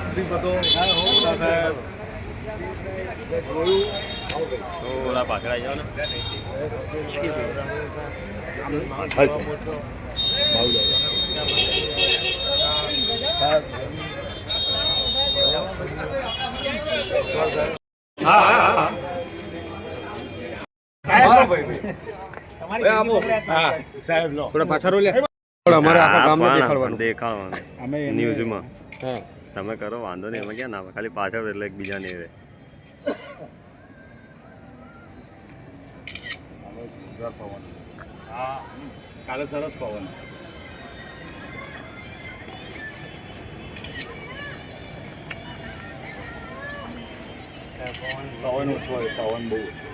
તકલીફ હતો સાહેબ. હું પાકડા જાઓ ને. હશે ભાવ હા સાહેબ લો. થોડા પાછળ લે. અમારે આખા ગામને દેખાડવાનું. દેખાડવાનું અમે ન્યૂઝમાં. હા. તમે કરો વાંધો નહીં એમાં ક્યાં ના ખાલી પાછળ એટલે એકબીજા નહીં રહે. કાલે સરસ પવન. પવન ઓછો હોય પવન બહુ ઓછો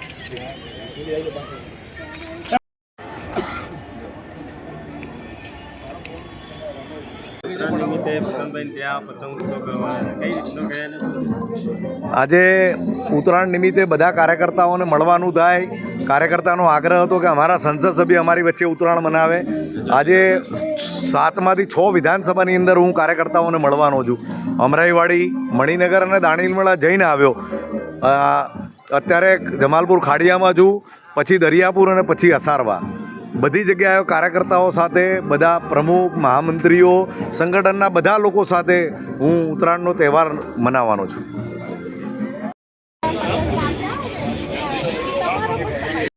આજે ઉત્તરાયણ નિમિત્તે બધા કાર્યકર્તાઓને મળવાનું થાય. કાર્યકર્તાનો આગ્રહ હતો કે અમારા સંસદ સભ્ય અમારી વચ્ચે ઉત્તરાયણ મનાવે. આજે સાતમાંથી છ વિધાનસભાની અંદર હું કાર્યકર્તાઓને મળવાનો છું. અમરાઈવાડી, મણિનગર અને દાણીલમેળા જઈને આવ્યો. અત્યારે જમાલપુર ખાડિયામાં છું, પછી દરિયાપુર અને પછી અસારવા. બધી જગ્યાએ કાર્યકર્તાઓ સાથે, બધા પ્રમુખ, મહામંત્રીઓ, સંગઠનના બધા લોકો સાથે હું ઉત્તરાયણનો તહેવાર મનાવવાનો છું.